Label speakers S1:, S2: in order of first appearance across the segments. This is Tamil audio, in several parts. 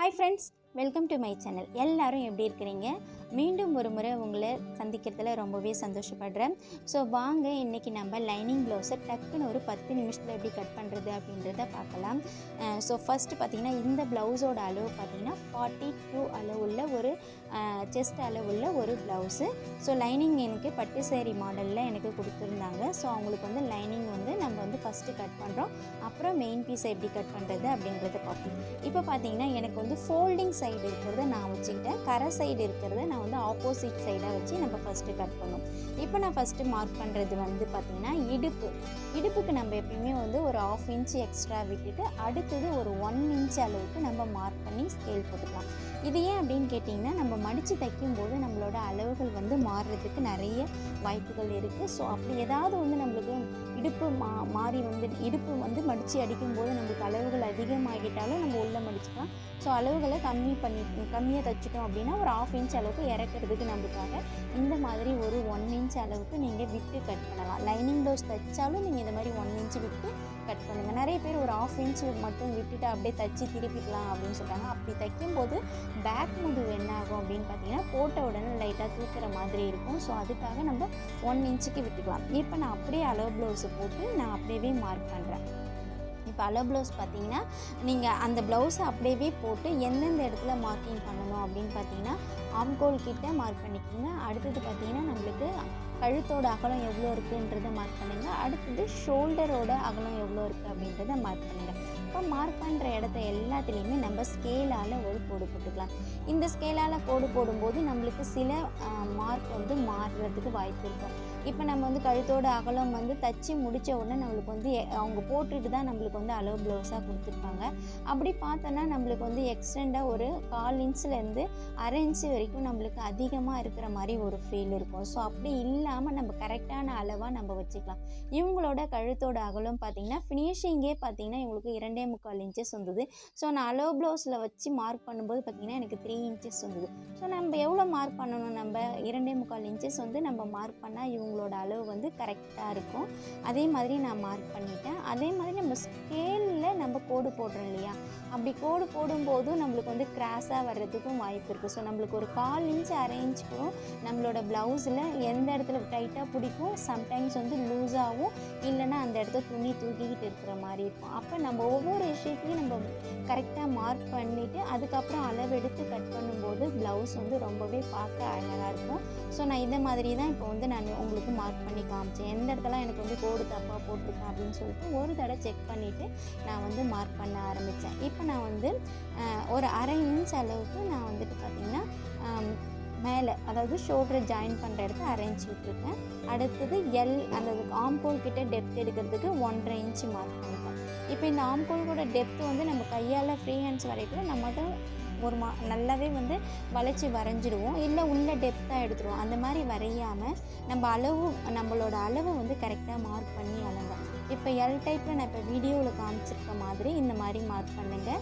S1: Hi friends welcome to my channel எல்லோரும் எப்படி இருக்கிறீங்க? மீண்டும் ஒரு முறை உங்களை சந்திக்கிறதுல ரொம்பவே சந்தோஷப்படுறேன். ஸோ வாங்க இன்றைக்கி நம்ம லைனிங் ப்ளவுஸை டக்குன்னு ஒரு பத்து நிமிஷத்தில் எப்படி கட் பண்ணுறது அப்படின்றத பார்க்கலாம். ஸோ ஃபஸ்ட்டு பார்த்திங்கன்னா இந்த ப்ளவுஸோட அளவு பார்த்திங்கன்னா ஃபார்ட்டி டூ அளவுள்ள ஒரு செஸ்ட் அளவுள்ள ஒரு ப்ளவுஸு ஸோ லைனிங் எனக்கு பட்டு சேரீ மாடலில் எனக்கு கொடுத்துருந்தாங்க. ஸோ அவங்களுக்கு வந்து லைனிங் வந்து நம்ம வந்து ஃபஸ்ட்டு கட் பண்ணுறோம் அப்புறம் மெயின் பீஸை எப்படி கட் பண்ணுறது அப்படின்றத பார்ப்போம். இப்போ பார்த்தீங்கன்னா எனக்கு வந்து ஃபோல்டிங் சைடு இருக்கிறத நான் வச்சுக்கிட்டேன். கரை சைடு இருக்கிறத நான் வந்து ஆப்போசிட் சைடாக வச்சு நம்ம ஃபஸ்ட்டு கட் பண்ணோம். இப்போ நான் ஃபஸ்ட்டு மார்க் பண்ணுறது வந்து பார்த்திங்கன்னா இடுப்பு. இடுப்புக்கு நம்ம எப்பயுமே வந்து ஒரு ஆஃப் இன்ச் எக்ஸ்ட்ரா விட்டுட்டு அடுத்தது ஒரு ஒன் இன்ச் அளவுக்கு நம்ம மார்க் பண்ணி ஸ்கேல் போட்டுக்கலாம். இது ஏன் அப்படின்னு கேட்டிங்கன்னா நம்ம மடித்து தைக்கும்போது நம்மளோட அளவுகள் வந்து மாறுறதுக்கு நிறைய வாய்ப்புகள் இருக்குது ஸோ அப்படி ஏதாவது வந்து நம்மளுக்கு இடுப்பு மா மாறி வந்து இடுப்பு வந்து மடித்து அடிக்கும்போது நம்மளுக்கு அளவுகள் அதிகமாகிட்டாலும் நம்ம உள்ளே மடிச்சுக்கலாம். ஸோ அளவுகளை கம்மி பண்ணி கம்மியாக தைச்சிட்டோம் அப்படின்னா ஒரு ஆஃப் இன்ச் அளவுக்கு இறக்கிறதுக்கு நம்மளுக்காக இந்த மாதிரி ஒரு ஒன் இன்ச் அளவுக்கு நீங்கள் விட்டு கட் பண்ணலாம். லைனிங் ப்ளவுஸ் தைச்சாலும் நீங்கள் இந்த மாதிரி ஒன் இன்ச் விட்டு கட் பண்ணுங்கள் நிறைய பேர் ஒரு ஆஃப் இன்ச் மட்டும் விட்டுட்டு அப்படியே தைச்சி திருப்பிக்கலாம் அப்படின்னு சொல்கிறாங்க அப்படி தைக்கும்போது பேக் முதுவு என்ன ஆகும் அப்படின்னு பார்த்தீங்கன்னா போட்ட உடனே லைட்டாக தூக்குற மாதிரி இருக்கும். ஸோ அதுக்காக நம்ம ஒன் இன்ச்சுக்கு விட்டுக்கலாம். இப்போ நான் அப்படியே அளவு ப்ளவுஸை போட்டு நான் அப்படியே மார்க் பண்ணுறேன் இப்போ அளவு ப்ளவுஸ் பார்த்தீங்கன்னா நீங்கள் அந்த ப்ளவுஸை அப்படியே போட்டு எந்தெந்த இடத்துல மார்க்கிங் பண்ணணும் அப்படின்னு பார்த்தீங்கன்னா ஆம்கோல் கிட்ட மார்க் பண்ணிக்கோங்க. அடுத்தது பார்த்தீங்கன்னா நம்மளுக்கு கழுத்தோட அகலம் எவ்வளோ இருக்குன்றதை மார்க் பண்ணுங்கள் அடுத்தது ஷோல்டரோட அகலம் எவ்வளோ இருக்குது அப்படின்றத மார்க் பண்ணுங்கள் இப்போ மார்க் பண்ணுற இடத்த எல்லாத்துலேயுமே நம்ம ஸ்கேலால் ஒரு கோடு போட்டுக்கலாம். இந்த ஸ்கேலால் கோடு போடும்போது நம்மளுக்கு சில மார்க் வந்து மாறுறதுக்கு வாய்ப்பு இருக்கும். இப்போ நம்ம வந்து கழுத்தோட அகலம் வந்து தச்சு முடித்த உடனே நம்மளுக்கு வந்து அவங்க போட்டுட்டு தான் நம்மளுக்கு வந்து அளவு ப்ளவுஸாக கொடுத்துருப்பாங்க. அப்படி பார்த்தோன்னா நம்மளுக்கு வந்து எக்ஸ்டெண்டாக ஒரு கால் இன்ச்லேருந்து அரை இன்ச்சு வரைக்கும் நம்மளுக்கு அதிகமாக இருக்கிற மாதிரி ஒரு ஃபீல் இருக்கும். ஸோ அப்படி இல்லாமல் நம்ம கரெக்டான அளவாக நம்ம வச்சுக்கலாம். இவங்களோட கழுத்தோட அகலம் பார்த்தீங்கன்னா ஃபினிஷிங்கே பார்த்தீங்கன்னா இவங்களுக்கு இரண்டே முக்கால் இன்ச்சஸ் வந்தது. ஸோ நான் அளவு ப்ளவுஸில் வச்சு மார்க் பண்ணும்போது பார்த்தீங்கன்னா எனக்கு த்ரீ இன்ச்சஸ் வந்தது. ஸோ நம்ம எவ்வளோ மார்க் பண்ணணும்? நம்ம இரண்டே முக்கால் இன்ச்சஸ் வந்து நம்ம மார்க் பண்ணால் உங்களோட அளவு வந்து கரெக்டாக இருக்கும். அதே மாதிரி நான் மார்க் பண்ணிட்டேன். அதே மாதிரி நம்ம ஸ்கேலில் நம்ம கோடு போடுறோம் இல்லையா? அப்படி கோடு போடும்போதும் நம்மளுக்கு வந்து கிராஸாக வர்றதுக்கும் வாய்ப்பு இருக்குது ஸோ நம்மளுக்கு ஒரு கால் இன்ச் அரேஞ்சுக்கும் கூட நம்மளோட ப்ளவுஸில் எந்த இடத்துல டைட்டாக பிடிக்கும் சம்டைம்ஸ் வந்து லூஸாகவும் இல்லைன்னா அந்த இடத்த துணி தூக்கிக்கிட்டு இருக்கிற மாதிரி இருக்கும். அப்போ நம்ம ஒவ்வொரு விஷயத்தையும் நம்ம கரெக்டாக மார்க் பண்ணிவிட்டு அதுக்கப்புறம் அளவெடுத்து கட் பண்ணும்போது ப்ளவுஸ் வந்து ரொம்பவே பார்க்க அழகாக இருக்கும். ஸோ நான் இந்த மாதிரி தான் இப்போ வந்து நான் உங்களுக்கு மார்க் பண்ணி காமிச்சேன். எந்த இடத்துல எனக்கு வந்து கோடு தப்பாக போட்டிருக்கேன் அப்படின்னு சொல்லிட்டு ஒரு தடவை செக் பண்ணிவிட்டு நான் வந்து மார்க் பண்ண ஆரம்பித்தேன் இப்போ நான் வந்து ஒரு அரை இன்ச் அளவுக்கு நான் வந்துட்டு பார்த்திங்கன்னா மேலே அதாவது ஷோல்டரை ஜாயின் பண்ணுற இடத்த அரேஞ்ச் விட்டுருக்கேன். அடுத்தது எல் அந்த ஆம்போல் கிட்ட டெப்த் எடுக்கிறதுக்கு ஒன்றரை இன்ச்சு மார்க் பண்ணிப்பேன் இப்போ இந்த ஆம்போலோட டெப்த் வந்து நம்ம கையால் ஃப்ரீ ஹேண்ட்ஸ் வரைக்கும் நம்ம ஒரு மா நல்லாவே வந்து வளைச்சி வரைஞ்சிடுவோம். இல்லை உள்ள டெப்த்தாக எடுத்துருவோம் அந்த மாதிரி வரையாமல் நம்ம அளவு நம்மளோட அளவு வந்து கரெக்டாக மார்க் பண்ணி அளங்க இப்போ எல் டைப்பில் நான் இப்போ வீடியோவில் காமிச்சிருக்க மாதிரி இந்த மாதிரி மார்க் பண்ணுங்கள்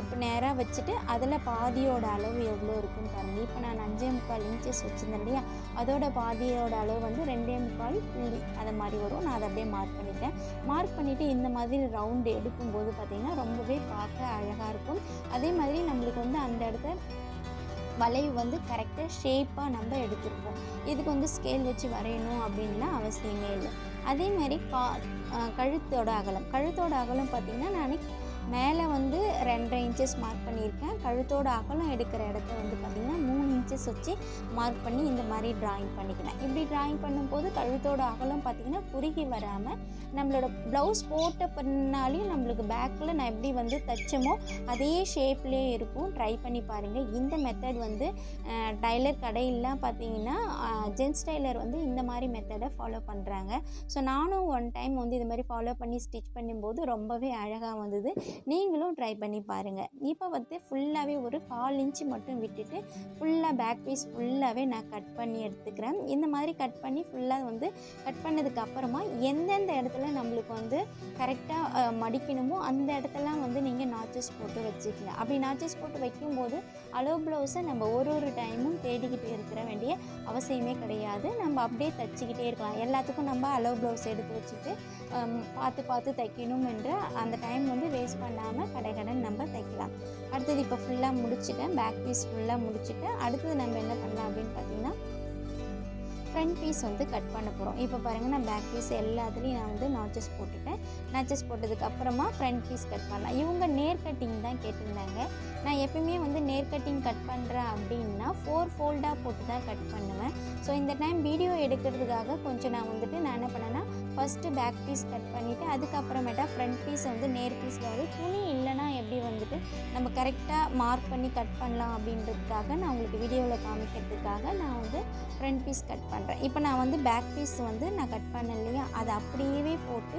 S1: இப்போ நேராக வச்சுட்டு அதில் பாதியோட அளவு எவ்வளோ இருக்குன்னு பாருங்கள் இப்போ நான் அஞ்சே முக்கால் இன்ச்சஸ் வச்சுருந்தேன் இல்லையா? அதோட பாதியோட அளவு வந்து ரெண்டே முக்கால் புள்ளி அது மாதிரி வரும். நான் அதை அப்படியே மார்க் பண்ணிட்டேன். மார்க் பண்ணிவிட்டு இந்த மாதிரி ரவுண்டு எடுக்கும்போது பார்த்திங்கன்னா ரொம்பவே பார்க்க அழகாக இருக்கும். அதே மாதிரி நம்மளுக்கு வந்து அந்த இடத்த வளைவு வந்து கரெக்டாக ஷேப்பாக நம்ம எடுத்துருப்போம். இதுக்கு வந்து ஸ்கேல் வச்சு வரையணும் அப்படின்லாம் அவசியமே இல்லை. அதே மாதிரி கா கழுத்தோட அகலம். கழுத்தோட அகலம் பார்த்திங்கன்னா நான் மேலே வந்து ரெண்டரை இன்ச்சஸ் மார்க் பண்ணியிருக்கேன். கழுத்தோட அகலம் எடுக்கிற இடத்த வந்து பார்த்திங்கன்னா மூணு ஸ்டிச்சஸ் வச்சு மார்க் பண்ணி இந்த மாதிரி ட்ராயிங் பண்ணிக்கிறேன் இப்படி ட்ராயிங் பண்ணும்போது கழுத்தோட அகலம் பார்த்திங்கன்னா குறுகி வராமல் நம்மளோட ப்ளவுஸ் போட்ட பின்னாலையும் நம்மளுக்கு பேக்கில் நான் எப்படி வந்து தைச்சமோ அதே ஷேப்லேயே இருக்கும். ட்ரை பண்ணி பாருங்கள் இந்த மெத்தட் வந்து டைலர் கடையிலாம் பார்த்தீங்கன்னா ஜென்ஸ் டைலர் வந்து இந்த மாதிரி மெத்தடை ஃபாலோ பண்ணுறாங்க ஸோ நானும் ஒன் டைம் வந்து இது மாதிரி ஃபாலோ பண்ணி ஸ்டிச் பண்ணும்போது ரொம்பவே அழகாக வந்தது. நீங்களும் ட்ரை பண்ணி பாருங்கள் இப்போ வந்து ஃபுல்லாகவே ஒரு கால் இன்ச்சு மட்டும் விட்டுட்டு ஃபுல்லாக பேக் பீஸ் ஃபுல்லாகவே நான் கட் பண்ணி எடுத்துக்கிறேன். இந்த மாதிரி கட் பண்ணி ஃபுல்லாக வந்து கட் பண்ணதுக்கு அப்புறமா எந்தெந்த இடத்துல நம்மளுக்கு வந்து கரெக்டாக மடிக்கணுமோ அந்த இடத்தெல்லாம் வந்து நீங்கள் நாச்சஸ் போட்டு வச்சுக்கலாம். அப்படி நாச்சஸ் போட்டு வைக்கும்போது அளவு ப்ளவுஸை நம்ம ஒரு ஒரு டைமும் தேடிக்கிட்டு இருக்கிற வேண்டிய அவசியமே கிடையாது. நம்ம அப்படியே தைச்சிக்கிட்டே இருக்கலாம். எல்லாத்துக்கும் நம்ம அளவு ப்ளவுஸ் எடுத்து வச்சுட்டு பார்த்து பார்த்து தைக்கணும் என்ற அந்த டைம் வந்து வேஸ்ட் பண்ணாமல் கடைக்கடன் நம்ம தைக்கலாம். அடுத்தது இப்போ ஃபுல்லாக முடிச்சுட்டேன். பேக் பீஸ் ஃபுல்லாக முடிச்சுட்டு அடுத்தது நம்ம என்ன பண்ணலாம் அப்படின்னு பார்த்தீங்கன்னா ஃப்ரண்ட் பீஸ் வந்து கட் பண்ண போகிறோம் இப்போ பாருங்கள் நான் பேக் பீஸ் எல்லாத்துலேயும் நான் வந்து நாச்சஸ் போட்டுட்டேன். நாச்சஸ் போட்டதுக்கப்புறமா ஃப்ரண்ட் பீஸ் கட் பண்ணலாம். இவங்க நேர் கட்டிங் தான் கேட்டிருந்தாங்க. நான் எப்பயுமே வந்து நேர் கட்டிங் கட் பண்ணுறேன் அப்படின்னா ஃபோர் ஃபோல்டாக போட்டு தான் கட் பண்ணுவேன். ஸோ இந்த டைம் வீடியோ எடுக்கிறதுக்காக கொஞ்சம் நான் வந்துட்டு நான் என்ன பண்ணேன்னா ஃபஸ்ட்டு பேக் பீஸ் கட் பண்ணிவிட்டு அதுக்கப்புறமேட்டா ஃப்ரண்ட் பீஸ் வந்து நேர் பீஸில் வந்து துணி இல்லைன்னா எப்படி வந்துட்டு நம்ம கரெக்டாக மார்க் பண்ணி கட் பண்ணலாம் அப்படின்றதுக்காக நான் உங்களுக்கு வீடியோவில் காமிக்கிறதுக்காக நான் வந்து ஃப்ரண்ட் பீஸ் கட் பண்ணுறேன் இப்போ நான் வந்து பேக் பீஸ் வந்து நான் கட் பண்ணேன் இல்லையா அதை அப்படியே போட்டு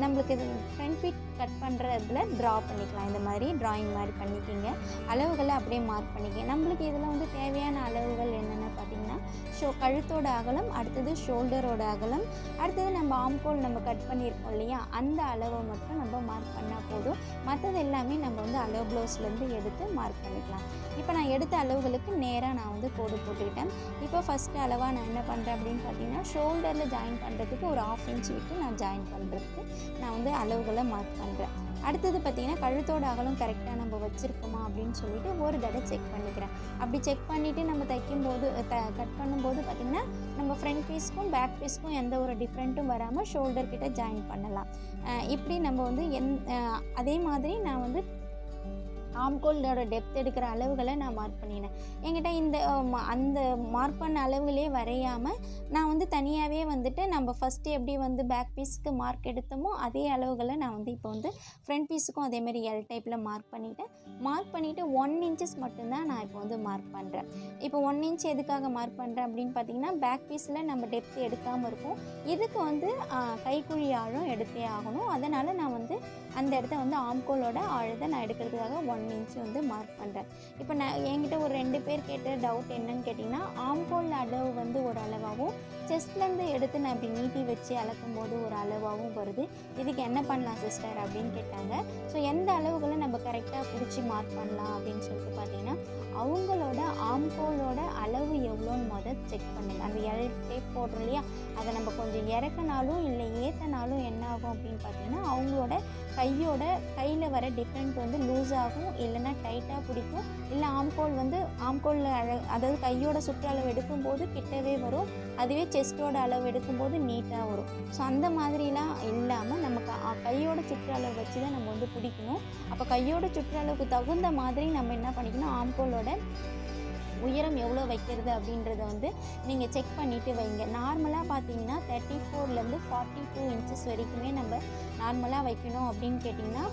S1: நம்மளுக்கு இது ஃப்ரண்ட் பீட் கட் பண்ணுறதுல ட்ரா பண்ணிக்கலாம். இந்த மாதிரி ட்ராயிங் மாதிரி பண்ணிக்கிங்க. அளவுகளை அப்படியே மார்க் பண்ணிக்கங்க. நம்மளுக்கு இதில் வந்து தேவையான அளவுகள் என்னென்ன பார்த்தீங்கன்னா ஷோ கழுத்தோட அகலம் அடுத்தது ஷோல்டரோட அகலம் அடுத்தது நம்ம ஆம்கோல் நம்ம கட் பண்ணியிருக்கோம் இல்லையா? அந்த அளவை மட்டும் நம்ம மார்க் பண்ணால் போதும். மற்றது எல்லாமே நம்ம வந்து அளவு ப்ளவுஸ்லேருந்து எடுத்து மார்க் பண்ணிக்கலாம். இப்போ நான் எடுத்த அளவுகளுக்கு நேராக நான் வந்து கோடு போட்டுக்கிட்டேன். இப்போ ஃபஸ்ட்டு அளவாக நான் என்ன பண்ணுறேன் அப்படின்னு பார்த்தீங்கன்னா ஷோல்டரில் ஜாயின் பண்ணுறதுக்கு ஒரு ஆஃப் இன்ச் விட்டு நான் ஜாயின் பண்ணுறதுக்கு நான் வந்து அளவுகளை மார்க் பண்ணுறேன். அடுத்தது பார்த்திங்கன்னா கழுத்தோட அகலம் கரெக்டாக நம்ம வச்சுருக்கோமா அப்படின்னு சொல்லிட்டு ஒரு தடவை செக் பண்ணிக்கிறேன். அப்படி செக் பண்ணிவிட்டு நம்ம தைக்கும்போது த கட் பண்ணும்போது பார்த்திங்கன்னா நம்ம ஃப்ரண்ட் பீஸ்க்கும் பேக் பீஸ்க்கும் எந்த ஒரு டிஃப்ரெண்ட்டும் வராமல் ஷோல்டர் கிட்ட ஜாயின் பண்ணலாம். இப்படி நம்ம வந்து எந் அதே மாதிரி நான் வந்து ஆம்கோலோட டெப்த் எடுக்கிற அளவுகளை நான் மார்க் பண்ணினேன். என்கிட்ட இந்த ம- அந்த மார்க் பண்ண அளவுகளே வரையாமல் நான் வந்து தனியாகவே வந்துட்டு நம்ம ஃபஸ்ட்டு எப்படி வந்து பேக் பீஸுக்கு மார்க் எடுத்தோமோ அதே அளவுகளை நான் வந்து இப்போ வந்து ஃப்ரண்ட் பீஸுக்கும் அதேமாதிரி எல் டைப்பில் மார்க் பண்ணிவிட்டேன் மார்க் பண்ணிவிட்டு ஒன் இன்ச்சஸ் மட்டும்தான் நான் இப்போ வந்து மார்க் பண்ணுறேன் இப்போ ஒன் இன்ச் எதுக்காக மார்க் பண்ணுறேன் அப்படின்னு பார்த்தீங்கன்னா பேக் பீஸில் நம்ம டெப்த் எடுக்காமல் இருக்கும் இதுக்கு வந்து கைக்குழி ஆழம் எடுத்தே ஆகணும். அதனால் நான் வந்து அந்த இடத்த வந்து ஆம்கோலோட ஆழத்தை நான் எடுக்கிறதுக்காக ஒன் இன்ச் வந்து மார்க் பண்ணுறேன் இப்போ நான் என்கிட்ட ஒரு ரெண்டு பேர் கேட்ட டவுட் என்னன்னு கேட்டிங்கன்னா ஆம்கோல் அளவு வந்து ஒரு அளவாகவும் செஸ்ட்லேருந்து எடுத்து நான் இப்படி நீட்டி வச்சு அளக்கும் போது ஒரு அளவாகவும் வருது. இதுக்கு என்ன பண்ணலாம் சிஸ்டர் அப்படின்னு கேட்டாங்க. ஸோ எந்த அளவுகளை நம்ம கரெக்டாக பிடிச்சி மார்க் பண்ணலாம் அப்படின்னு சொல்லிட்டு பார்த்தீங்கன்னா அவங்களோட ஆம்கோலோட அளவு எவ்வளோன்னு முதல் செக் பண்ணுங்கள் அந்த எல் டேப் போடுறோம் இல்லையா? அதை நம்ம கொஞ்சம் இறக்கினாலும் இல்லை ஏற்றினாலும் என்ன ஆகும் அப்படின்னு பார்த்தீங்கன்னா அவங்களோட கையோட கையில் வர டிஃப்ரெண்ட் வந்து லூஸ் ஆகும் இல்லைன்னா டைட்டாக பிடிக்கும். இல்லை ஆம்கோல் வந்து ஆம்கோலில் அழ அதாவது கையோட சுற்றளவு எடுக்கும்போது கிட்டவே வரும். அதுவே செஸ்ட்டோட அளவு எடுக்கும்போது நீட்டாக வரும். ஸோ அந்த மாதிரிலாம் இல்லாமல் நம்ம க- கையோட சுற்றளவு வச்சு தான் நம்ம வந்து பிடிக்கணும். அப்போ கையோட சுற்றளவுக்கு தகுந்த மாதிரி நம்ம என்ன பண்ணிக்கணும்? ஆம்கோலோட உயரம் எவ்வளோ வைக்கிறது அப்படின்றத வந்து நீங்கள் செக் பண்ணிவிட்டு வைங்க. நார்மலாக பார்த்தீங்கன்னா தேர்ட்டி ஃபோர்லேருந்து ஃபார்ட்டி டூ இன்ச்சஸ் வரைக்குமே நம்ம நார்மலாக வைக்கணும் அப்படின்னு கேட்டிங்கன்னா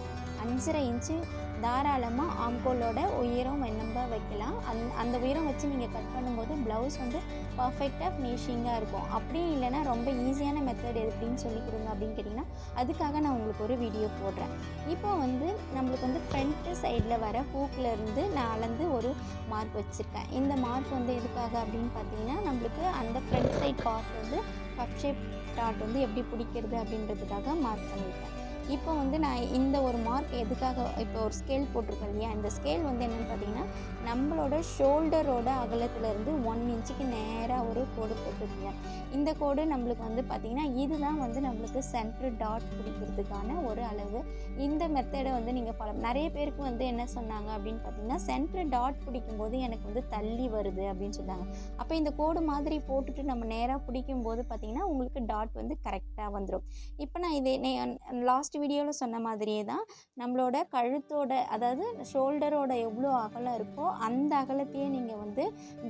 S1: அஞ்சரை இன்ச்சு தாராளமாக ஆம்கோலோட உயரம் நம்ம வைக்கலாம். அந் அந்த உயரம் வச்சு நீங்கள் கட் பண்ணும்போது ப்ளவுஸ் வந்து பர்ஃபெக்டாக ஃபினிஷிங்காக இருக்கும். அப்படி இல்லைன்னா ரொம்ப ஈஸியான மெத்தட் எப்படின்னு சொல்லி கொடுங்க அப்படின்னு கேட்டிங்கன்னா அதுக்காக நான் உங்களுக்கு ஒரு வீடியோ போடுறேன். இப்போ வந்து நம்மளுக்கு வந்து ஃப்ரண்ட்டு சைடில் வர ஹூக்கில் இருந்து நான் அளந்து ஒரு மார்க் வச்சுருக்கேன். இந்த மார்க் வந்து எதுக்காக அப்படின்னு பார்த்தீங்கன்னா நம்மளுக்கு அந்த ஃப்ரண்ட் சைட் பார்ட் வந்து கப் ஷேப் டாட் வந்து எப்படி பிடிக்கிறது அப்படின்றதுக்காக மார்க் பண்ணியிருக்கேன் இப்போ வந்து நான் இந்த ஒரு மார்க் எதுக்காக இப்போ ஒரு ஸ்கேல் போட்டிருக்கேன் இல்லையா? இந்த ஸ்கேல் வந்து என்னென்னு பார்த்தீங்கன்னா நம்மளோட ஷோல்டரோட அகலத்துலேருந்து ஒன் இன்ச்சுக்கு நேராக ஒரு கோடு போட்டிருக்கீங்க. இந்த கோடு நம்மளுக்கு வந்து பார்த்திங்கன்னா இதுதான் வந்து நம்மளுக்கு சென்ட்ரு டாட் பிடிக்கிறதுக்கான ஒரு அளவு. இந்த மெத்தடை வந்து நீங்கள் பல நிறைய பேருக்கு வந்து என்ன சொன்னாங்க அப்படின்னு பார்த்தீங்கன்னா சென்ட்ரு டாட் பிடிக்கும்போது எனக்கு வந்து தள்ளி வருது அப்படின்னு சொன்னாங்க. அப்போ இந்த கோடு மாதிரி போட்டுட்டு நம்ம நேராக பிடிக்கும்போது பார்த்தீங்கன்னா உங்களுக்கு டாட் வந்து கரெக்டாக வந்துடும் இப்போ நான் இதே லாஸ்ட் வீடியோவில் சொன்ன மாதிரியே தான் நம்மளோட கழுத்தோட அதாவது ஷோல்டரோட எவ்வளோ அகலம் இருக்கோ அந்த அகலத்தையே நீங்கள் வந்து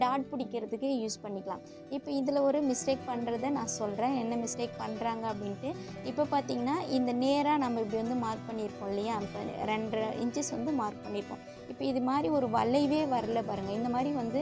S1: டாட் பிடிக்கிறதுக்கு யூஸ் பண்ணிக்கலாம். இப்போ இதில் ஒரு மிஸ்டேக் பண்ணுறத நான் சொல்கிறேன் என்ன மிஸ்டேக் பண்ணுறாங்க அப்படின்ட்டு. இப்போ பார்த்தீங்கன்னா இந்த நேராக நம்ம இப்படி வந்து மார்க் பண்ணியிருக்கோம் இல்லையா? இப்போ ரெண்டரை இன்ச்சஸ் வந்து மார்க் பண்ணியிருக்கோம் இப்போ இது மாதிரி ஒரு வளைவே வரல பாருங்கள் இந்த மாதிரி வந்து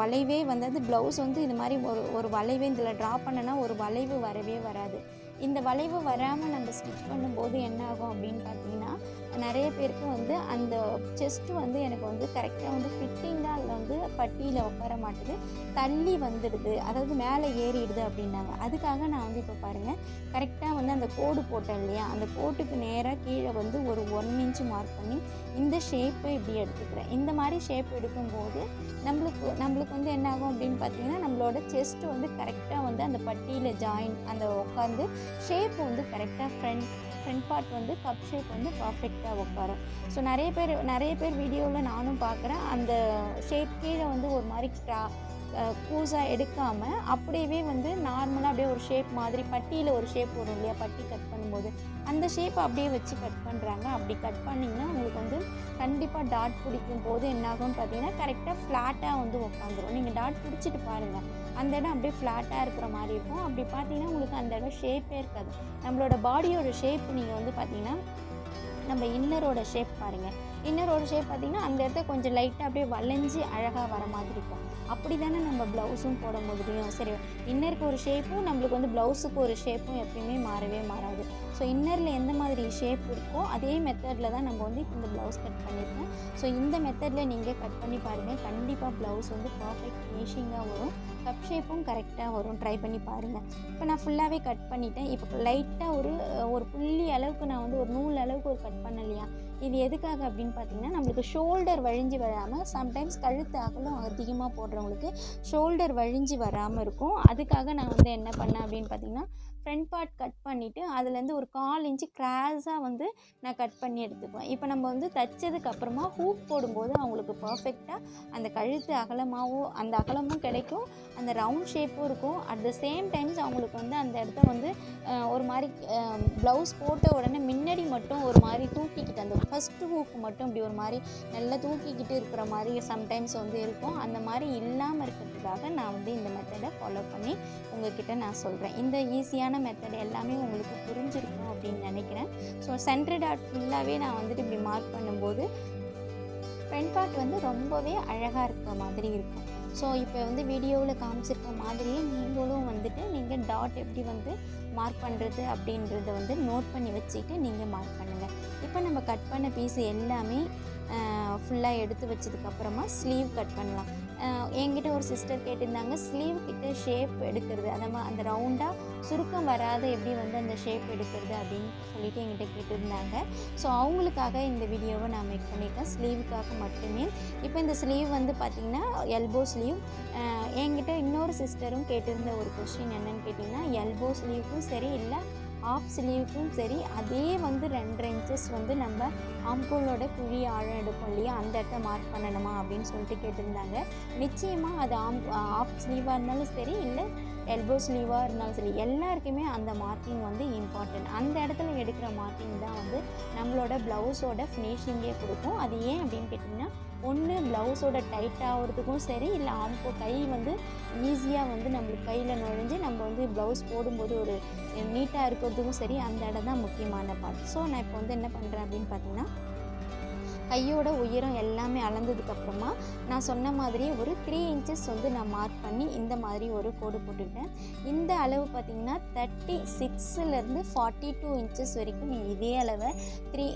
S1: வளைவே வந்தது ப்ளவுஸ் வந்து இது மாதிரி ஒரு ஒரு வளைவே இதில் ட்ரா பண்ணனா ஒரு வளைவு வரவே வராது. இந்த வளைவு வராமல் நம்ம ஸ்டிச் பண்ணும்போது என்ன ஆகும் அப்படின்னு பார்த்தீங்கன்னா நிறைய பேருக்கு வந்து அந்த செஸ்ட்டு வந்து எனக்கு வந்து கரெக்டாக வந்து ஃபிட்டிங்காக அதில் வந்து பட்டியில் உட்கார மாட்டுது. தள்ளி வந்துடுது. அதாவது மேலே ஏறிடுது அப்படின்னாங்க. அதுக்காக நான் வந்து இப்போ பாருங்கள் கரெக்டாக வந்து அந்த கோடு போட்டேன் இல்லையா? அந்த கோட்டுக்கு நேராக கீழே வந்து ஒரு ஒன் இன்ச் மார்க் பண்ணி இந்த ஷேப்பை இப்படி எடுத்துக்கிறேன். இந்த மாதிரி ஷேப் எடுக்கும்போது நம்மளுக்கு நம்மளுக்கு வந்து என்ன ஆகும் அப்படின்னு பார்த்தீங்கன்னா நம்மளோட செஸ்ட்டு வந்து கரெக்டாக வந்து அந்த பட்டியில் ஜாயின் அந்த உட்காந்து ஷேப் வந்து கரெக்டாக ஃப்ரண்ட் ஃப்ரண்ட் பார்ட் வந்து கப் ஷேப் வந்து பர்ஃபெக்டாக உட்காரும். ஸோ நிறைய பேர் நிறைய பேர் வீடியோவில் நானும் பார்க்குறேன். அந்த ஷேப் கீழே வந்து ஒரு மாதிரி க்ரா கூஸாக எடுக்காமல் அப்படியே வந்து நார்மலாக அப்படியே ஒரு ஷேப் மாதிரி பட்டியில் ஒரு ஷேப் வரும் இல்லையா? பட்டி கட் பண்ணும்போது. அந்த ஷேப் அப்படியே வச்சு கட் பண்ணுறாங்க அப்படி கட் பண்ணிங்கன்னா உங்களுக்கு வந்து கண்டிப்பாக டாட் பிடிக்கும். போது என்னாகும்னு பார்த்தீங்கன்னா கரெக்டாக ஃப்ளாட்டாக வந்து உட்காந்துரும். நீங்கள் டாட் பிடிச்சிட்டு பாருங்கள் அந்த இடம் அப்படியே ஃப்ளாட்டாக இருக்கிற மாதிரி இருக்கும். அப்படி பார்த்தீங்கன்னா உங்களுக்கு அந்த இடம் ஷேப்பே இருக்காது. நம்மளோட பாடியோட ஷேப் நீங்கள் வந்து பார்த்தீங்கன்னா நம்ம இன்னரோட ஷேப் பாருங்கள் இன்னரோட ஷேப் பார்த்திங்கன்னா அந்த இடத்த கொஞ்சம் லைட்டாக அப்படியே வளைஞ்சி அழகாக வர மாதிரி இருக்கும். அப்படி தானே நம்ம ப்ளவுஸும் போட முடியும். சரி இன்னருக்கு ஒரு ஷேப்பும் நம்மளுக்கு வந்து ப்ளவுஸுக்கு ஒரு ஷேப்பும் எப்பயுமே மாறவே மாறாது. ஸோ இன்னரில் எந்த மாதிரி ஷேப் இருக்கோ அதே மெத்தடில் தான் நம்ம வந்து இந்த ப்ளவுஸ் கட் பண்ணியிருக்கோம் ஸோ இந்த மெத்தடில் நீங்கள் கட் பண்ணி பாருங்கள் கண்டிப்பாக ப்ளவுஸ் வந்து பர்ஃபெக்ட் ஃபினிஷிங்காக வரும். கப் ஷேப்பும் கரெக்டாக வரும். ட்ரை பண்ணி பாருங்கள் இப்போ நான் ஃபுல்லாகவே கட் பண்ணிட்டேன். இப்போ லைட்டாக ஒரு ஒரு புள்ளி அளவுக்கு நான் வந்து ஒரு நூல் அளவுக்கு ஒரு கட் பண்ணலையா? இது எதுக்காக அப்படின்னு பார்த்தீங்கன்னா நம்மளுக்கு ஷோல்டர் வழிஞ்சு வராமல் சம்டைம்ஸ் கழுத்து அகலம் அதிகமாக போடுறவங்களுக்கு ஷோல்டர் வழிஞ்சு வராமல் இருக்கும். அதுக்காக நான் வந்து என்ன பண்ணேன் அப்படின்னு பார்த்தீங்கன்னா ஃப்ரண்ட் பார்ட் கட் பண்ணிவிட்டு அதுலேருந்து ஒரு கால் இன்ச்சு கிராஸாக வந்து நான் கட் பண்ணி எடுத்துக்குவேன். இப்போ நம்ம வந்து தைச்சதுக்கு அப்புறமா ஹூக் போடும்போது அவங்களுக்கு பர்ஃபெக்டாக அந்த கழுத்து அகலமாகவும் அந்த அகலமும் கிடைக்கும். அந்த ரவுண்ட் ஷேப்பும் இருக்கும். அட் த சேம் டைம்ஸ் அவங்களுக்கு வந்து அந்த இடத்த வந்து ஒரு மாதிரி ப்ளவுஸ் போட்ட உடனே முன்னாடி மட்டும் ஒரு மாதிரி தூக்கிக்கிட்டு அந்த ஃபஸ்ட்டு ஹூக்கு மட்டும் இப்படி ஒரு மாதிரி நல்லா தூக்கிக்கிட்டு இருக்கிற மாதிரி சம்டைம்ஸ் வந்து இருக்கும். அந்த மாதிரி இல்லாமல் இருக்கிறதுக்காக நான் வந்து இந்த மெத்தடை ஃபாலோ பண்ணி உங்ககிட்ட நான் சொல்கிறேன் இந்த ஈஸியான மெத்தட் எல்லாமே உங்களுக்கு புரிஞ்சிருக்கும் அப்படின்னு நினைக்கிறேன். ஸோ சென்ட்ரு டாட் ஃபுல்லாகவே நான் வந்துட்டு இப்படி மார்க் பண்ணும்போது ஃப்ரண்ட் பார்ட் வந்து ரொம்பவே அழகாக இருக்கிற மாதிரி இருக்கும். ஸோ இப்போ வந்து வீடியோவில் காமிச்சிருக்க மாதிரியே நீங்களும் வந்துட்டு நீங்கள் டாட் எப்படி வந்து மார்க் பண்ணுறது அப்படின்றத வந்து நோட் பண்ணி வச்சுட்டு நீங்கள் மார்க் பண்ணுங்கள் இப்போ நம்ம கட் பண்ண பீஸ் எல்லாமே ஃபுல்லாக எடுத்து வச்சதுக்கப்புறமா ஸ்லீவ் கட் பண்ணலாம். என்கிட்ட ஒரு சிஸ்டர் கேட்டிருந்தாங்க ஸ்லீவ் கிட்ட ஷேப் எடுக்கிறது. அந்த மா அந்த ரவுண்டாக சுருக்கம் வராத எப்படி வந்து அந்த ஷேப் எடுக்கிறது அப்படின்னு சொல்லிட்டு என்கிட்ட கேட்டிருந்தாங்க. ஸோ அவங்களுக்காக இந்த வீடியோவை நான் மேக் பண்ணியிருக்கேன் ஸ்லீவுக்காக மட்டுமே. இப்போ இந்த ஸ்லீவ் வந்து பார்த்திங்கன்னா எல்போ ஸ்லீவ் என்கிட்ட இன்னொரு சிஸ்டரும் கேட்டிருந்த ஒரு கொஸ்டின் என்னன்னு கேட்டிங்கன்னா எல்போ ஸ்லீவுக்கும் சரி இல்லை ஆஃப் ஸ்லீவுக்கும் சரி அதே வந்து ரெண்டரை இன்ச்சஸ் வந்து நம்ம ஆம்பூலோட குழி ஆழம் எடுப்போம் இல்லையா? அந்த இடத்த மார்க் பண்ணணுமா அப்படின்னு சொல்லிட்டு கேட்டிருந்தாங்க. நிச்சயமாக அது ஆம் ஆஃப் ஸ்லீவாக இருந்தாலும் சரி இல்லை எல்போ ஸ்லீவாக இருந்தாலும் சரி எல்லாருக்குமே அந்த மார்க்கிங் வந்து இம்பார்ட்டன்ட் அந்த இடத்துல எடுக்கிற மார்க்கிங் தான் வந்து நம்மளோட ப்ளவுஸோட ஃபினிஷிங்கே கொடுக்கும். அது ஏன் அப்படின்னு கேட்டிங்கன்னா ஒன்று ப்ளவுஸோட டைட் ஆகிறதுக்கும் சரி இல்லை ஆம்போ கை வந்து ஈஸியாக வந்து நம்மளுக்கு கையில் நுழைஞ்சு நம்ம வந்து ப்ளவுஸ் போடும்போது ஒரு நீட்டாக இருக்கிறதுக்கும் சரி அந்த இடம் தான் முக்கியமான பார்ட் ஸோ நான் இப்போ வந்து என்ன பண்ணுறேன் அப்படின்னு பார்த்தீங்கன்னா கையோட உயரம் எல்லாமே அளந்ததுக்கப்புறமா நான் சொன்ன மாதிரி ஒரு த்ரீ இன்ச்சஸ் வந்து நான் மார்க் பண்ணி இந்த மாதிரி ஒரு கோடு போட்டுக்கிட்டேன் இந்த அளவு பார்த்திங்கன்னா தேர்ட்டி சிக்ஸ்லேருந்து ஃபார்ட்டி டூ இன்ச்சஸ் வரைக்கும் நீங்கள் இதே அளவை த்ரீ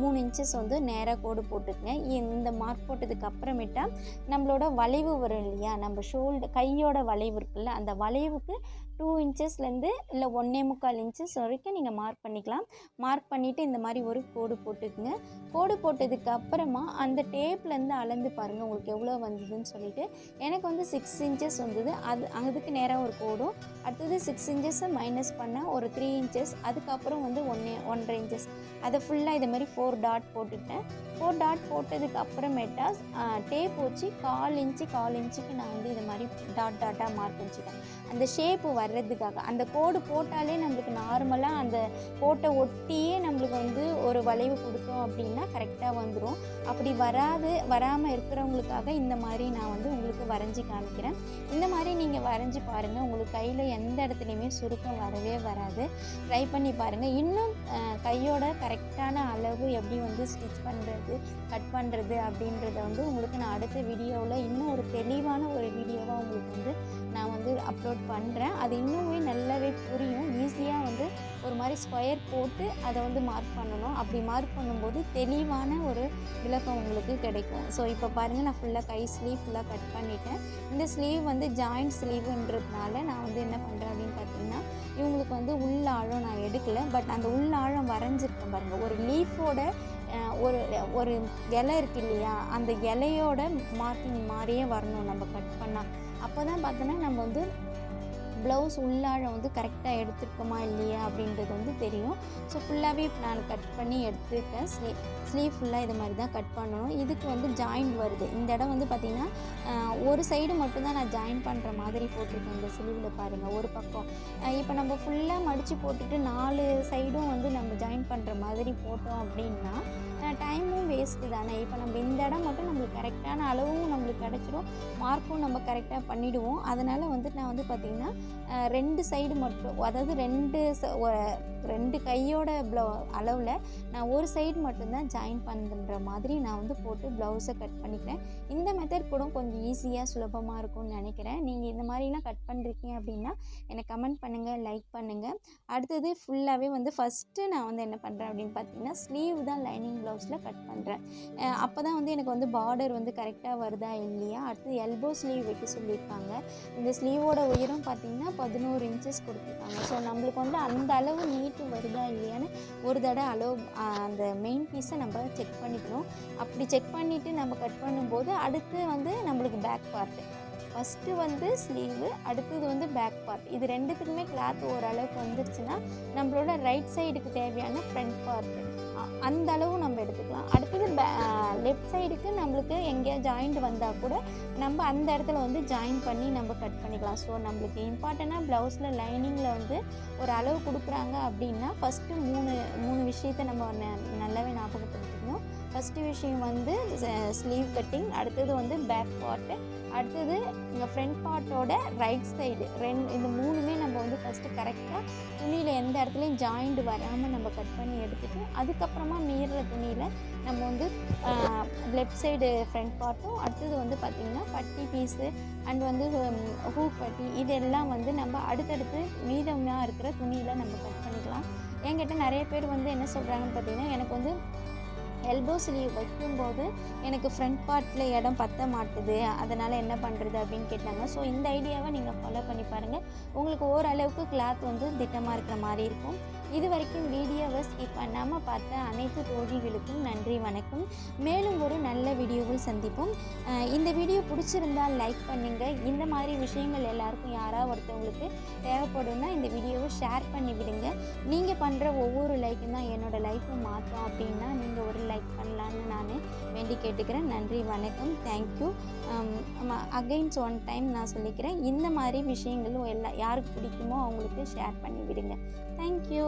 S1: மூணு இன்ச்சஸ் வந்து நேராக கோடு போட்டுக்கங்க. இந்த மார்க் போட்டதுக்கு அப்புறமேட்டா நம்மளோட வளைவு வரும் இல்லையா? நம்ம ஷோல்டர் கையோட வளைவு இருக்குல்ல அந்த வளைவுக்கு டூ இன்ச்சஸ்லேருந்து இல்லை ஒன்றே முக்கால் இன்ச்சஸ் வரைக்கும் நீங்கள் மார்க் பண்ணிக்கலாம். மார்க் பண்ணிவிட்டு இந்த மாதிரி ஒரு கோடு போட்டுக்குங்க. கோடு போட்டதுக்கு அப்புறமா அந்த டேப்லேருந்து அளந்து பாருங்கள் உங்களுக்கு எவ்வளோ வந்ததுன்னு சொல்லிட்டு. எனக்கு வந்து சிக்ஸ் இன்ச்சஸ் வந்தது. அது அதுக்கு நேராக ஒரு கோடும். அடுத்தது சிக்ஸ் இன்ச்சஸை மைனஸ் பண்ணால் ஒரு த்ரீ இன்ச்சஸ் அதுக்கப்புறம் வந்து ஒன்றே ஒன்றரை இன்ச்சஸ் அதை ஃபுல்லாக இதை மாதிரி ஃபோர் டாட் போட்டுட்டேன் ஃபோர் டாட் போட்டதுக்கு அப்புறமேட்டா டேப் வச்சு கால் இன்ச்சு கால் இன்ச்சுக்கு நான் வந்து இது மாதிரி டாட் டாட்டாக மார்க் வச்சுட்டேன். அந்த ஷேப்பு வர வர்றதுக்காக. அந்த கோடு போட்டாலே நம்மளுக்கு நார்மலாக அந்த கோட்டை ஒட்டியே நம்மளுக்கு வந்து ஒரு வளைவு கொடுத்தோம் அப்படின்னா கரெக்டாக வந்துடும் அப்படி வராது வராமல் இருக்கிறவங்களுக்காக இந்த மாதிரி நான் வந்து உங்களுக்கு வரைஞ்சி காமிக்கிறேன். இந்த மாதிரி நீங்கள் வரைஞ்சி பாருங்கள் உங்களுக்கு கையில் எந்த இடத்துலையுமே சுருக்கம் வரவே வராது. ட்ரை பண்ணி பாருங்கள் இன்னும் கையோட கரெக்டான அளவு எப்படி வந்து ஸ்டிச் பண்ணுறது கட் பண்ணுறது அப்படின்றத வந்து உங்களுக்கு நான் அடுத்த வீடியோவில் இன்னும் ஒரு தெளிவான ஒரு வீடியோவாக உங்களுக்கு வந்து நான் வந்து அப்லோட் பண்ணுறேன் அது இன்னுமே நல்லாவே புரியும். ஈஸியாக வந்து ஒரு மாதிரி ஸ்கொயர் போட்டு அதை வந்து மார்க் பண்ணணும். அப்படி மார்க் பண்ணும்போது தெளிவான ஒரு விளக்கம் உங்களுக்கு கிடைக்கும். ஸோ இப்போ பாருங்கள் நான் ஃபுல்லாக கை ஸ்லீவ் ஃபுல்லாக கட் பண்ணி பண்ணிட்டேன் இந்த ஸ்லீவ் வந்து ஜாயிண்ட் ஸ்லீவுன்றதுனால நான் வந்து என்ன பண்ணுறேன் அப்படின்னு பார்த்தீங்கன்னா இவங்களுக்கு வந்து உள்ள ஆழம் நான் எடுக்கலை. பட் அந்த உள்ள ஆழம் வரைஞ்சிருக்கேன் பாருங்கள் ஒரு லீஃபோட ஒரு ஒரு இலை இருக்கு இல்லையா? அந்த இலையோட மார்க்கிங் மாதிரியே வரணும் நம்ம கட் பண்ணால் அப்போ தான் பார்த்தோன்னா நம்ம வந்து ப்ளவுஸ் உள்ளாழ வந்து கரெக்டாக எடுத்துருக்கோமா இல்லையா அப்படின்றது வந்து தெரியும். ஸோ ஃபுல்லாகவே நான் கட் பண்ணி எடுத்துருக்கேன். ஸ்லீ ஸ்லீவ் ஃபுல்லாக இது மாதிரி தான் கட் பண்ணணும். இதுக்கு வந்து ஜாயிண்ட் வருது. இந்த இடம் வந்து பார்த்திங்கன்னா ஒரு சைடு மட்டும்தான் நான் ஜாயின் பண்ணுற மாதிரி போட்டிருக்கேன் இந்த ஸ்லீவில் பாருங்கள் ஒரு பக்கம். இப்போ நம்ம ஃபுல்லாக மடித்து போட்டுட்டு நாலு சைடும் வந்து நம்ம ஜாயின் பண்ணுற மாதிரி போட்டோம் அப்படின்னா டைமும் வேஸ்ட்டு தானே. இப்போ நம்ம இந்த இடம் மட்டும் நம்மளுக்கு கரெக்டான அளவும் நம்மளுக்கு கிடச்சிரும். மார்க்கும் நம்ம கரெக்டாக பண்ணிவிடுவோம் அதனால் வந்துட்டு நான் வந்து பார்த்திங்கன்னா ரெண்டு சைடு மட்டும் அதாவது ரெண்டு ச- ரெண்டு கையோட ப்ளவு அளவில் நான் ஒரு சைடு மட்டும்தான் ஜாயின் பண்ணுற மாதிரி நான் வந்து போட்டு ப்ளவுஸை கட் பண்ணிக்கிறேன். இந்த மெத்தட் கூட கொஞ்சம் ஈஸியாக சுலபமாக இருக்கும்னு நினைக்கிறேன். நீங்கள் இந்த மாதிரிலாம் கட் பண்ணுறீங்க அப்படின்னா எனக்கு கமெண்ட் பண்ணுங்கள் லைக் பண்ணுங்கள் அடுத்தது ஃபுல்லாகவே வந்து ஃபஸ்ட்டு நான் வந்து என்ன பண்ணுறேன் அப்படின்னு பார்த்தீங்கன்னா ஸ்லீவ் தான் லைனிங் ப்ளவுஸில் கட் பண்ணுறேன் அப்போ தான் வந்து எனக்கு வந்து பார்டர் வந்து கரெக்டாக வருதா இல்லையா? அடுத்து எல்போ ஸ்லீவ் வைக்க சொல்லியிருக்காங்க. இந்த ஸ்லீவோட உயரம் பார்த்திங்கன்னா பதினோரு இன்ச்சஸ் கொடுத்துருக்காங்க. ஸோ நம்மளுக்கு வந்து அந்த அளவு நீட்டு வருதா இல்லையான்னு ஒரு தடவை அளவு அந்த மெயின் பீஸை நம்ம செக் பண்ணிக்கணும் அப்படி செக் பண்ணிவிட்டு நம்ம கட் பண்ணும்போது அடுத்து வந்து நம்மளுக்கு பேக் பார்ட்டு ஃபஸ்ட்டு வந்து ஸ்லீவு அடுத்தது வந்து பேக் பார்ட் இது ரெண்டுத்துக்குமே கிளாத் ஓரளவுக்கு வந்துருச்சுன்னா நம்மளோட ரைட் சைடுக்கு தேவையான ஃப்ரண்ட் பார்ட்டு அந்த அளவு நம்ம எடுத்துக்கலாம். அடுத்தது லெஃப்ட் சைடுக்கு நம்மளுக்கு எங்கேயா ஜாயிண்ட் வந்தால் கூட நம்ம அந்த இடத்துல வந்து ஜாயின் பண்ணி நம்ம கட் பண்ணிக்கலாம். ஸோ நம்மளுக்கு இம்பார்ட்டண்ட்டாக ப்ளவுஸில் லைனிங்கில் வந்து ஒரு அளவு கொடுக்குறாங்க அப்படின்னா ஃபஸ்ட்டு மூணு மூணு விஷயத்த நம்ம நல்லாவே ஞாபகப்படுத்திக்கணும். ஃபஸ்ட்டு விஷயம் வந்து ஸ்லீவ் கட்டிங் அடுத்தது வந்து பேக் பார்ட்டு அடுத்தது இங்கே ஃப்ரண்ட் பார்ட்டோட ரைட் சைடு ரெண்டு இந்த மூணுமே நம்ம வந்து ஃபஸ்ட்டு கரெக்டாக துணியில் எந்த இடத்துலையும் ஜாயிண்ட் வராமல் நம்ம கட் பண்ணி எடுத்துட்டு அதுக்கப்புறமா மீறுற துணியில் நம்ம வந்து லெஃப்ட் சைடு ஃப்ரண்ட் பார்ட்டும் அடுத்தது வந்து பார்த்திங்கன்னா பட்டி பீஸு அண்ட் வந்து ஹூ பட்டி இதெல்லாம் வந்து நம்ம அடுத்தடுத்து மீதமாக இருக்கிற துணியில் நம்ம கட் பண்ணிக்கலாம். என்கிட்ட நிறைய பேர் வந்து என்ன சொல்கிறாங்கன்னு பார்த்தீங்கன்னா எனக்கு வந்து எல்போ ஸ்லீவ் வைக்கும்போது எனக்கு ஃப்ரண்ட் பார்ட்டில் இடம் பத்த மாட்டுது. அதனால் என்ன பண்ணுறது அப்படின்னு கேட்டாங்க. ஸோ இந்த ஐடியாவை நீங்கள் ஃபாலோ பண்ணி பாருங்கள் உங்களுக்கு ஓரளவுக்கு கிளாத் வந்து திட்டமாக இருக்கிற மாதிரி இருக்கும். இது வரைக்கும் வீடியோவை ஸ்கிப் பண்ணாமல் பார்த்த அனைத்து தோழிகளுக்கும் நன்றி வணக்கம். மேலும் ஒரு நல்ல வீடியோவில் சந்திப்போம். இந்த வீடியோ பிடிச்சிருந்தால் லைக் பண்ணுங்கள் இந்த மாதிரி விஷயங்கள் எல்லாருக்கும் யாராவது ஒருத்தவங்களுக்கு தேவைப்படும்னா இந்த வீடியோவை ஷேர் பண்ணி விடுங்க. நீங்கள் பண்ணுற ஒவ்வொரு லைக்கும் தான் என்னோடய லைஃப்பை மாற்றும் அப்படின்னா நீங்கள் ஒரு லைக் பண்ணலான்னு நான் வேண்டி கேட்டுக்கிறேன். நன்றி வணக்கம். தேங்க்யூ. அகைன்ஸ் ஒன் டைம் நான் சொல்லிக்கிறேன். இந்த மாதிரி விஷயங்களும் எல்லா யாருக்கு பிடிக்குமோ அவங்களுக்கு ஷேர் பண்ணி விடுங்க. தேங்க்யூ